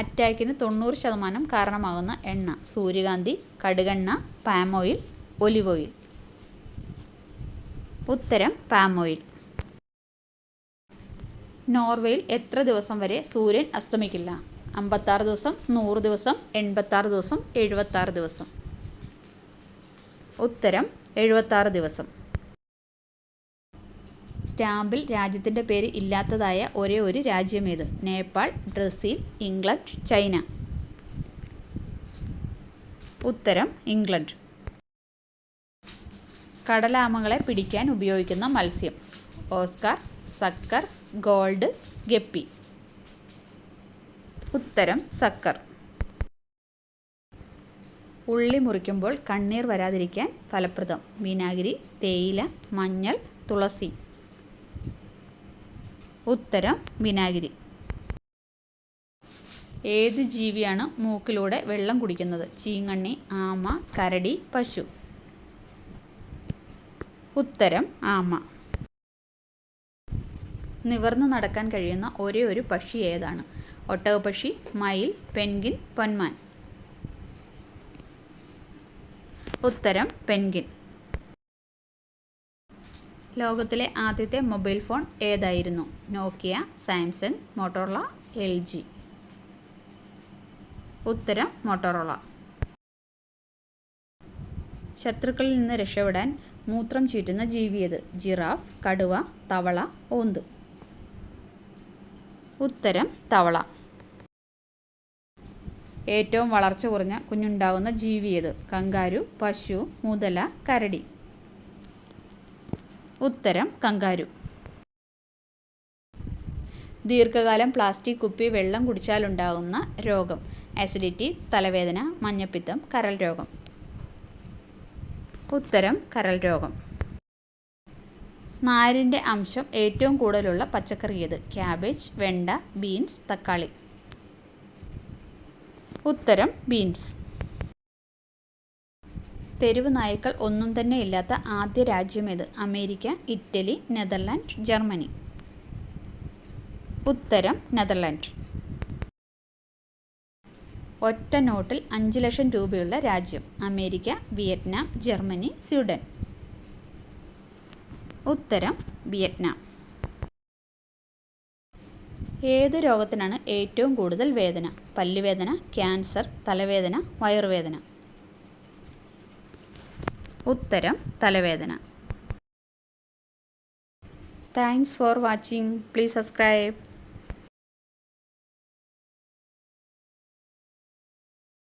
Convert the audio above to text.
അറ്റാക്കിന് തൊണ്ണൂറ് ശതമാനം കാരണമാകുന്ന എണ്ണ. സൂര്യകാന്തി കടുകെണ്ണ പാം ഓയിൽ ഒലിവ് ഓയിൽ ഉത്തരം പാം ഓയിൽ നോർവേയിൽ എത്ര ദിവസം വരെ സൂര്യൻ അസ്തമിക്കില്ല? അമ്പത്താറ് ദിവസം നൂറ് ദിവസം എൺപത്താറ് ദിവസം എഴുപത്താറ് ദിവസം. ഉത്തരം എഴുപത്താറ് ദിവസം. സ്റ്റാമ്പിൽ രാജ്യത്തിന്റെ പേര് ഇല്ലാത്തതായ ഒരേ ഒരു രാജ്യം രാജ്യമേത്? Nepal Brazil England China. ഉത്തരം ഇംഗ്ലണ്ട്. കടലാമകളെ പിടിക്കാൻ ഉപയോഗിക്കുന്ന മത്സ്യം. Oscar sucker gold guppy. ഉത്തരം സക്കർ. ഉള്ളി മുറിക്കുമ്പോൾ കണ്ണീർ വരാതിരിക്കാൻ ഫലപ്രദം. വിനാഗിരി തേയില മഞ്ഞൾ തുളസി. ഉത്തരം വിനാഗിരി. ഏത് ജീവിയാണ് മൂക്കിലൂടെ വെള്ളം കുടിക്കുന്നത്? ചീങ്ങണ്ണി ആമ കരടി പശു. ഉത്തരം ആമ. നിവർന്നു നടക്കാൻ കഴിയുന്ന ഒരേ ഒരു പക്ഷി ഏതാണ്? ഒട്ടകപക്ഷി മയിൽ പെൻഗിൻ പൊന്മാൻ. ഉത്തരം പെൻഗിൻ ലോകത്തിലെ ആദ്യത്തെ മൊബൈൽ ഫോൺ ഏതായിരുന്നു? Nokia Samsung Motorola L G ഉത്തരം മോട്ടോറോള. ശത്രുക്കളിൽ നിന്ന് രക്ഷപ്പെടാൻ മൂത്രം ചീറ്റുന്ന ജീവിയത് ജിറാഫ് കടുവ തവള ഓന്ത്. ഉത്തരം തവള. ഏറ്റവും വളർച്ച കുറഞ്ഞ കുഞ്ഞുണ്ടാകുന്ന ജീവിയത് കങ്കാരു പശു മുതല കരടി. ഉത്തരം കങ്കാരു. ദീർഘകാലം പ്ലാസ്റ്റിക് കുപ്പി വെള്ളം കുടിച്ചാലുണ്ടാകുന്ന രോഗം. ആസിഡിറ്റി തലവേദന മഞ്ഞപ്പിത്തം കരൾ രോഗം. ഉത്തരം കരൾ രോഗം. നാരിന്റെ അംശം ഏറ്റവും കൂടുതലുള്ള പച്ചക്കറി ഏത്? ക്യാബേജ് വെണ്ട ബീൻസ് തക്കാളി. ഉത്തരം ബീൻസ് തെരുവ് നായ്ക്കൾ ഒന്നും തന്നെ ഇല്ലാത്ത ആദ്യ രാജ്യം ഇത് അമേരിക്ക ഇറ്റലി നെതർലാൻഡ് ജർമ്മനി. ഉത്തരം നെതർലാൻഡ്. ഒറ്റ നോട്ടിൽ അഞ്ച് ലക്ഷം രൂപയുള്ള രാജ്യം. America Vietnam Germany Sweden. ഉത്തരം വിയറ്റ്നാം. ഏത് രോഗത്തിനാണ് ഏറ്റവും കൂടുതൽ വേദന? പല്ലുവേദന ക്യാൻസർ തലവേദന വയറുവേദന. ഉത്തരം തലവേദന. Thanks for watching please subscribe